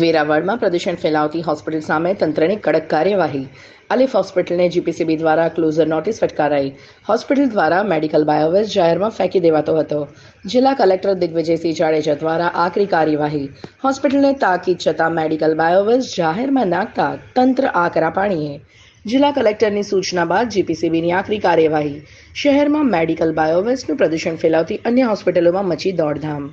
વેરાવળમાં પ્રદૂષણ ફેલાવતી હોસ્પિટલ સામે તંત્રની કડક કાર્યવાહી. અલિફ હોસ્પિટલને જીપીસીબી દ્વારા ક્લોઝર નોટિસ ફટકારાઈ. હોસ્પિટલ દ્વારા મેડિકલ બાયોવેસ્ટ જાહેરમાં ફેંકી દેવાતો હતો. જિલ્લા કલેક્ટર દિગ્વિજયસિંહ જાડેજા દ્વારા આકરી કાર્યવાહી. હોસ્પિટલને તાકીદ છતાં મેડિકલ બાયોવેસ્ટ જાહેરમાં નાખતા તંત્ર આકરા પાણીએ. જિલ્લા કલેક્ટરની સૂચના બાદ જીપીસીબીની આકરી કાર્યવાહી. શહેરમાં મેડિકલ બાયોવેસ્ટનું પ્રદૂષણ ફેલાવતી અન્ય હોસ્પિટલોમાં મચી દોડધામ.